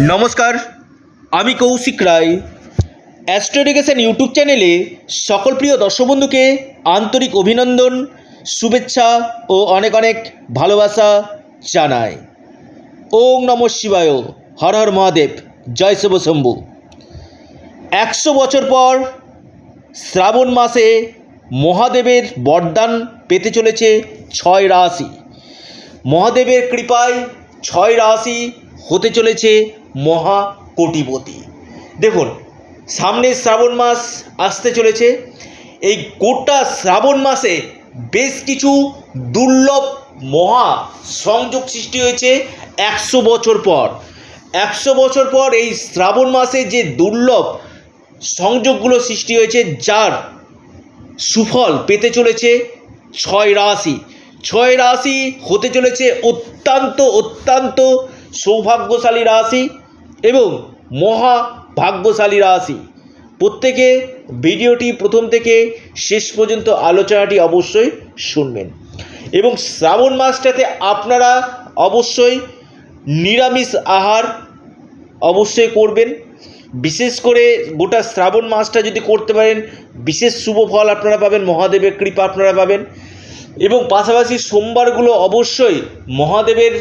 নমস্কার, আমি কৌশিক রায়। অ্যাস্ট্রোডিকেশন ইউটিউব চ্যানেলে সকল প্রিয় দর্শক বন্ধুকে আন্তরিক অভিনন্দন, শুভেচ্ছা ও অনেক অনেক ভালোবাসা জানাই। ওং নম শিবায়, হর হর মহাদেব, জয় শিব শম্ভু। একশো বছর পর শ্রাবণ মাসে মহাদেবের বরদান পেতে চলেছে ছয় রাশি। মহাদেবের কৃপায় ছয় রাশি হতে চলেছে মহা কোটিপতি দেখুন সামনে শ্রাবণ মাস আসতে চলেছে। এই গোটা শ্রাবণ মাসে বেশ কিছু দুর্লভ মহা সংযোগ সৃষ্টি হয়েছে একশো বছর পর। একশো বছর পর এই শ্রাবণ মাসে যে দুর্লভ সংযোগগুলো সৃষ্টি হয়েছে, যার সুফল পেতে চলেছে ছয় রাশি। ছয় রাশি হতে চলেছে অত্যন্ত অত্যন্ত সৌভাগ্যশালী রাশি। এবং মহা ভাগ্যশালী রাশি প্রত্যেকে ভিডিওটি প্রথম থেকে শেষ পর্যন্ত আলোচনাটি অবশ্যই শুনবেন। এবং শ্রাবণ মাসটাতে আপনারা অবশ্যই নিরামিষ আহার অবশ্যই করবেন। বিশেষ করে গোটা শ্রাবণ মাসটা যদি করতে পারেন, বিশেষ শুভ ফল আপনারা পাবেন, মহাদেবের কৃপা আপনারা পাবেন। এবং পাশাপাশি সোমবারগুলো অবশ্যই মহাদেবের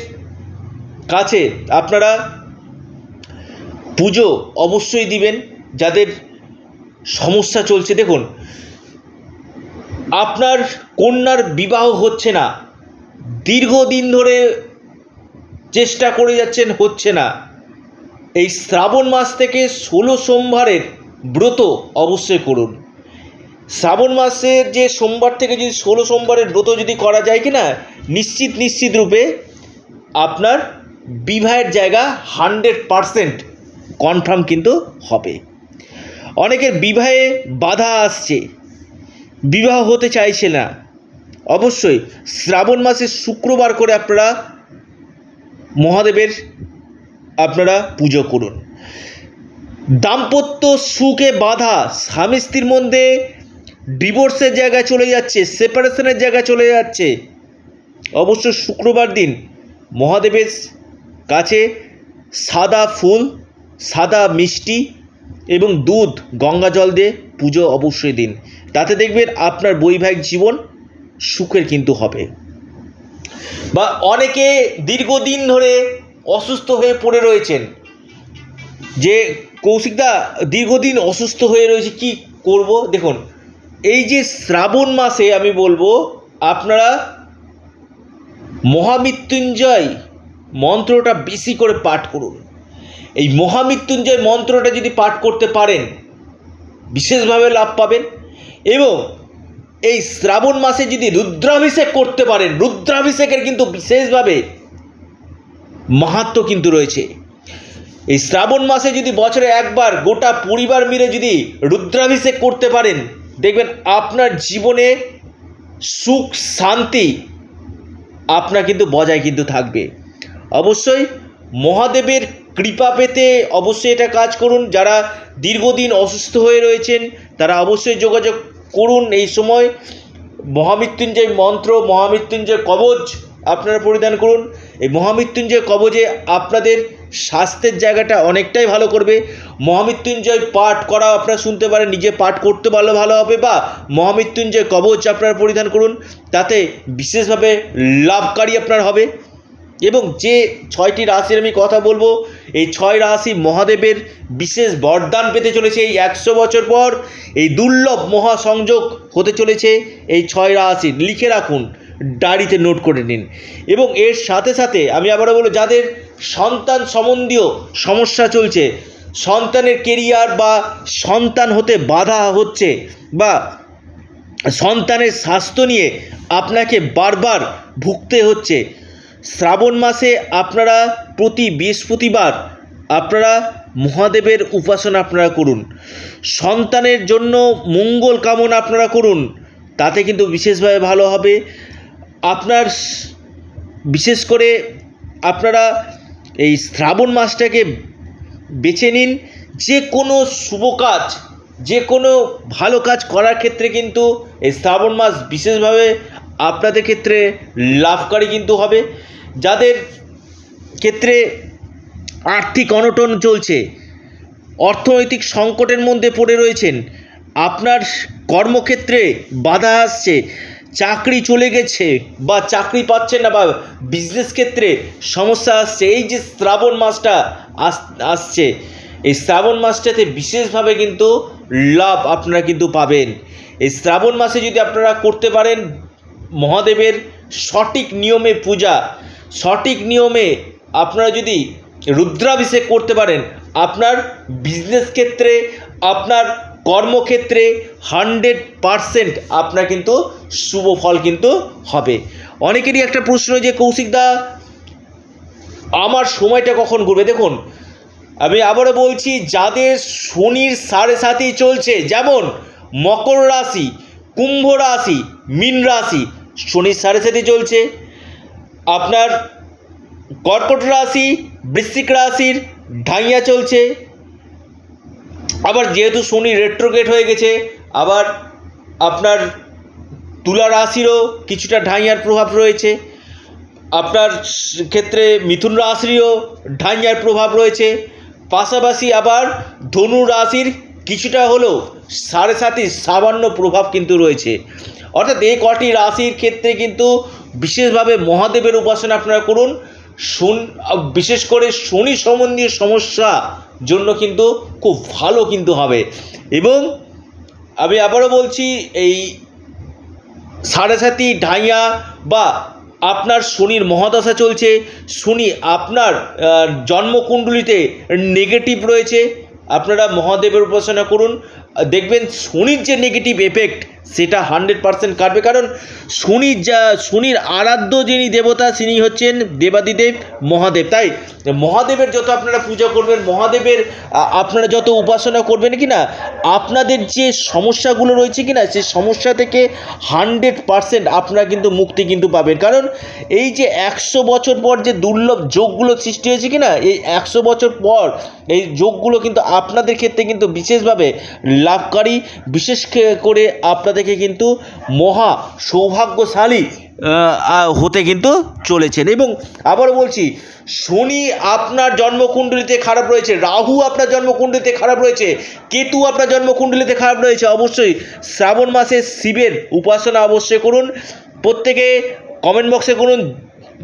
কাছে আপনারা পুজো অবশ্যই দিবেন, যাদের সমস্যা চলছে। দেখুন, আপনার কন্যার বিবাহ হচ্ছে না, দীর্ঘদিন ধরে চেষ্টা করে যাচ্ছেন, হচ্ছে না। এই শ্রাবণ মাস থেকে ষোলো সোমবারের ব্রত অবশ্যই করুন। শ্রাবণ মাসের যে সোমবার থেকে যদি ষোলো সোমবারের ব্রত যদি করা যায় কি না নিশ্চিত নিশ্চিত রূপে আপনার বিবাহের জায়গা হান্ড্রেড পারসেন্ট কনফার্ম কিন্তু হবে। অনেকের বিবাহে বাধা আসছে, বিবাহ হতে চাইছে না। অবশ্যই শ্রাবণ মাসে শুক্রবার করে আপনারা মহাদেবের আপনারা পুজো করুন। দাম্পত্য সুখে বাধা, স্বামী স্ত্রীর মধ্যে ডিভোর্সের জায়গায় চলে যাচ্ছে, সেপারেশনের জায়গায় চলে যাচ্ছে। অবশ্য শুক্রবার দিন মহাদেবের কাছে সাদা ফুল সাদা মিষ্টি এবং দুধ গঙ্গা জল দিয়ে পুজো অবশ্যই দিন। তাতে দেখবেন আপনার বৈবাহিক জীবন সুখের কিন্তু হবে। বা অনেকে দীর্ঘদিন ধরে অসুস্থ হয়ে পড়ে রয়েছেন। যে কৌশিকদা, দীর্ঘদিন অসুস্থ হয়ে রয়েছে, কি করব? দেখুন, এই যে শ্রাবণ মাসে আমি বলব, আপনারা মহামৃত্যুঞ্জয় মন্ত্রটা বেশি করে পাঠ করুন। এই মহামৃত্যুঞ্জয় মন্ত্রটা যদি পাঠ করতে পারেন, বিশেষভাবে লাভ পাবেন। এবং এই শ্রাবণ মাসে যদি রুদ্রাভিষেক করতে পারেন, রুদ্রাভিষেকের কিন্তু বিশেষভাবে মাহাত্ম কিন্তু রয়েছে। এই শ্রাবণ মাসে যদি বছরে একবার গোটা পরিবার মিলে যদি রুদ্রাভিষেক করতে পারেন, দেখবেন আপনার জীবনে সুখ, শান্তি আপনার কিন্তু বজায় কিন্তু থাকবে। অবশ্যই মহাদেবের কৃপা পেতে অবশ্যই এটা কাজ করুন। যারা দীর্ঘদিন অসুস্থ হয়ে রয়েছেন, তারা অবশ্যই যোগাযোগ করুন এই সময়। মহামৃত্যুঞ্জয় মন্ত্র, মহামৃত্যুঞ্জয় কবচ আপনারা পরিধান করুন। এই মহামৃত্যুঞ্জয় কবচে আপনাদের স্বাস্থ্যের জায়গাটা অনেকটাই ভালো করবে। মহামৃত্যুঞ্জয় পাঠ করা আপনারা শুনতে পারেন, নিজে পাঠ করতে পারলে ভালো হবে বা মহামৃত্যুঞ্জয় কবচ আপনারা পরিধান করুন, তাতে বিশেষভাবে লাভকারী আপনার হবে। এবং যে ছয়টি রাশির আমি কথা বলব এই ছয় রাশি মহাদেবের বিশেষ বরদান পেতে চলেছে এই একশো বছর পর। এই দুর্লভ মহাসংযোগ হতে চলেছে এই ছয় রাশি। লিখে রাখুন, ডায়েরিতে নোট করে নিন। এবং এর সাথে সাথে আমি আবারও বলব, যাদের সন্তান সম্বন্ধীয় সমস্যা চলছে, সন্তানের কেরিয়ার বা সন্তান হতে বাধা হচ্ছে বা সন্তানের স্বাস্থ্য নিয়ে আপনাকে বারবার ভুগতে হচ্ছে, শ্রাবণ মাসে আপনারা প্রতি বৃহস্পতিবার আপনারা মহাদেবের উপাসনা আপনারা করুন। সন্তানের জন্য মঙ্গল কামনা আপনারা করুন। তাতে কিন্তু বিশেষভাবে ভালো হবে। আপনার বিশেষ করে আপনারা এই শ্রাবণ মাসটাকে বেছে নিন। যে কোনো শুভ কাজ যে কোনো ভালো কাজ করার ক্ষেত্রে কিন্তু এই শ্রাবণ মাস বিশেষভাবে আপনাদের ক্ষেত্রে লাভকারী কিন্তু হবে। যাদের ক্ষেত্রে আর্থিক অনটন চলছে। অর্থনৈতিক সংকটের মধ্যে পড়ে রয়েছেন। আপনার কর্মক্ষেত্রে বাধা আসছে। চাকরি চলে গেছে বা চাকরি পাচ্ছেন না বা বিজনেস ক্ষেত্রে সমস্যা আসছে। এই যে শ্রাবণ মাসটা আস- আসছে, এই শ্রাবণ মাসটাতে বিশেষভাবে কিন্তু লাভ আপনারা কিন্তু পাবেন। এই শ্রাবণ মাসে যদি আপনারা করতে পারেন মহাদেবের সঠিক নিয়মে পূজা, সঠিক নিয়মে আপনারা যদি রুদ্রাভিষেক করতে পারেন, আপনার বিজনেস ক্ষেত্রে, আপনার কর্মক্ষেত্রে হান্ড্রেড পারসেন্ট আপনার কিন্তু শুভ ফল কিন্তু হবে। অনেকেরই একটা প্রশ্ন যে কৌশিকদা আমার সময়টা কখন ঘুরবে? দেখুন, আমি আবারও বলছি, যাদের শনির সাড়ে সাথেই চলছে, যেমন মকর রাশি, কুম্ভ রাশি, মীন রাশি, শনির সাড়ে সাথে চলছে। আপনার কর্কট রাশি, বৃশ্চিক রাশির ঢাইয়া চলছে। আবার যেহেতু শনি রেট্রোগেট হয়ে গেছে, আবার আপনার তুলা রাশিরও কিছুটা ঢাইয়ার প্রভাব রয়েছে। আপনার ক্ষেত্রে মিথুন রাশিরও ঢাইয়ার প্রভাব রয়েছে। পাশাপাশি আবার ধনু রাশির কিছুটা হলেও সাড়ে সাতই সামান্য প্রভাব কিন্তু রয়েছে। অর্থাৎ এই কটি রাশির ক্ষেত্রে কিন্তু বিশেষভাবে মহাদেবের উপাসনা আপনারা করুন। শন বিশেষ করে শনি সম্বন্ধীয় সমস্যা জন্য কিন্তু খুব ভালো কিন্তু হবে। এবং আমি আবারও বলছি, এই সাড়ে সাতি ঢাইয়া বা আপনার শনির মহাদশা চলছে, শনি আপনার জন্মকুণ্ডলিতে নেগেটিভ রয়েছে, আপনারা মহাদেবের উপাসনা করুন। দেখবেন শনির যে নেগেটিভ এফেক্ট সেটা হান্ড্রেড পারসেন্ট কাটবে। কারণ শনির যা, শনির আরাধ্য যিনি দেবতা, তিনি হচ্ছেন দেবাদিদেব, মহাদেব, তাই? মহাদেবের যত আপনারা পূজা করবেন, মহাদেবের আপনারা যত উপাসনা করবেন কি না আপনাদের যে সমস্যাগুলো রয়েছে কি না সেই সমস্যা থেকে হান্ড্রেড পারসেন্ট আপনারা কিন্তু মুক্তি কিন্তু পাবেন। কারণ এই যে একশো বছর পর যে দুর্লভ যোগগুলো সৃষ্টি হয়েছে কি না এই একশো বছর পর এই যোগগুলো কিন্তু আপনাদের ক্ষেত্রে কিন্তু বিশেষভাবে লাভকারী। বিশেষ করে করে আপনাদেরকে কিন্তু মহা সৌভাগ্যশালী হতে কিন্তু চলেছেন। এবং আবারও বলছি, শনি আপনার জন্মকুণ্ডলিতে খারাপ রয়েছে, রাহু আপনার জন্মকুণ্ডলিতে খারাপ রয়েছে, কেতু আপনার জন্মকুণ্ডলিতে খারাপ রয়েছে, অবশ্যই শ্রাবণ মাসে শিবের উপাসনা অবশ্যই করুন। প্রত্যেকে কমেন্ট বক্সে করুন,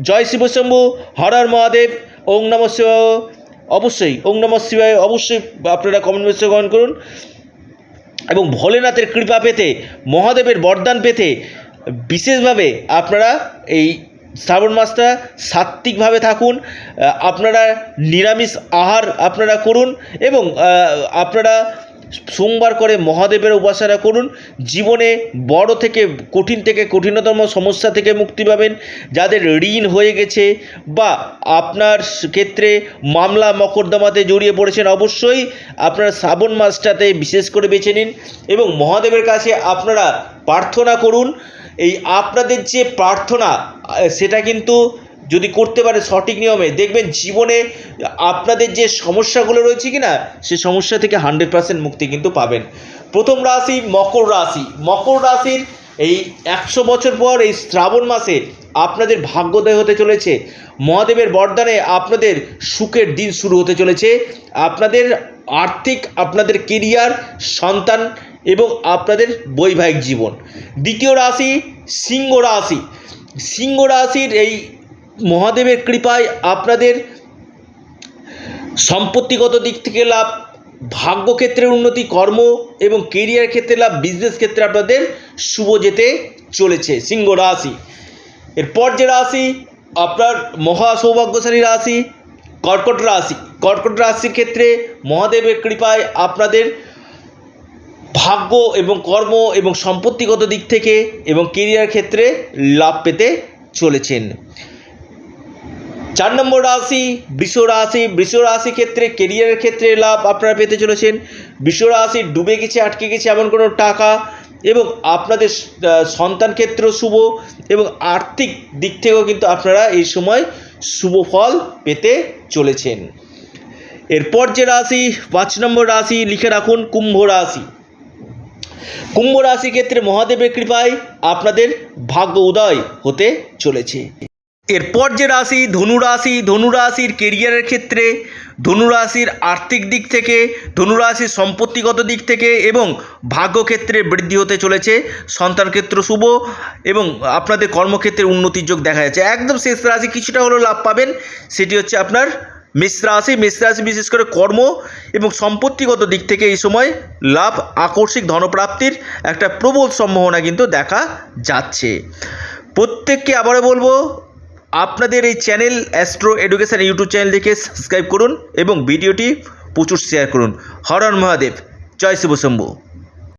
জয় শিবশম্ভু হর হর মহাদেব, ওং নম শিবায়। অবশ্যই, ওং নম শিবায় অবশ্যই আপনারা কমেন্ট বক্সে কমেন্ট করুন। এবং ভোলেনাথের কৃপা পেতে, মহাদেবের বরদান পেতে, বিশেষভাবে আপনারা এই শ্রাবণ মাসটা সাত্ত্বিকভাবে থাকুন আপনারা নিরামিষ আহার আপনারা করুন এবং আপনারা সোমবার করে মহাদেবের উপাসনা করুন। জীবনে বড় থেকে কঠিন থেকে কঠিনতম সমস্যা থেকে মুক্তি পাবেন। যাদের ঋণ হয়ে গেছে বা আপনার ক্ষেত্রে মামলা মকদ্দমাতে জড়িয়ে পড়েছেন, অবশ্যই আপনারা শ্রাবণ মাসটাতে বিশেষ করে বেছে নিন এবং মহাদেবের কাছে আপনারা প্রার্থনা করুন। এই আপনাদের যে প্রার্থনা সেটা কিন্তু যদি করতে পারে সঠিক নিয়মে, দেখবেন জীবনে আপনাদের যে সমস্যাগুলো রয়েছে কি না সে সমস্যা থেকে হান্ড্রেড পার্সেন্ট মুক্তি কিন্তু পাবেন। প্রথম রাশি মকর রাশি। মকর রাশির এই একশো বছর পর এই শ্রাবণ মাসে আপনাদের ভাগ্যোদয় হতে চলেছে। মহাদেবের বরদানে আপনাদের সুখের দিন শুরু হতে চলেছে। আপনাদের আর্থিক, আপনাদের কেরিয়ার, সন্তান এবং আপনাদের বৈবাহিক জীবন। দ্বিতীয় রাশি সিংহ রাশি। সিংহ রাশির এই মহাদেবের কৃপায় আপনাদের সম্পত্তিগত দিক থেকে লাভ ভাগ্যক্ষেত্রের উন্নতি, কর্ম এবং কেরিয়ার ক্ষেত্রে লাভ বিজনেস ক্ষেত্রে আপনাদের শুভ যেতে চলেছে, সিংহ রাশি। এরপর যে রাশি, আপনার মহা সৌভাগ্যশালী রাশি, কর্কট রাশি। কর্কট রাশির ক্ষেত্রে মহাদেবের কৃপায় আপনাদের ভাগ্য এবং কর্ম এবং সম্পত্তিগত দিক থেকে এবং কেরিয়ার ক্ষেত্রে লাভ পেতে চলেছেন। চার নম্বর রাশি, বৃষ রাশি বৃষ রাশি ক্ষেত্রে কেরিয়ারের ক্ষেত্রে লাভ আপনারা পেতে চলেছেন। বৃষ রাশি ডুবে গেছে, আটকে গেছে এমন কোনো টাকা এবং আপনাদের সন্তান ক্ষেত্র শুভ এবং আর্থিক দিক থেকেও কিন্তু আপনারা এই সময় শুভ ফল পেতে চলেছেন। এরপর যে রাশি, পাঁচ নম্বর রাশি, লিখে রাখুন কুম্ভ রাশি। কুম্ভ রাশি ক্ষেত্রে মহাদেবের কৃপায় আপনাদের ভাগ্য উদয় হতে চলেছে। এরপর যে রাশি ধনুরাশি ধনুরাশির কেরিয়ারের ক্ষেত্রে ধনুরাশির আর্থিক দিক থেকে ধনুরাশির সম্পত্তিগত দিক থেকে এবং ভাগ্যক্ষেত্রে বৃদ্ধি হতে চলেছে। সন্তান ক্ষেত্র শুভ এবং আপনাদের কর্মক্ষেত্রে উন্নতির যোগ দেখা যাচ্ছে। একদম শেষ রাশি কিছুটা হলেও লাভ পাবেন। সেটি হচ্ছে আপনার মেষ রাশি। মেষ রাশি বিশেষ করে কর্ম এবং সম্পত্তিগত দিক থেকে এই সময় লাভ আকস্মিক ধনপ্রাপ্তির একটা প্রবল সম্ভাবনা কিন্তু দেখা যাচ্ছে। প্রত্যেককে আবারও বলব আপনাদের এই channel astro education YouTube channel দেখে সাবস্ক্রাইব করুন এবং ভিডিওটি প্রচুর শেয়ার করুন। হরণ মহাদেব, জয় শিবশম্ভু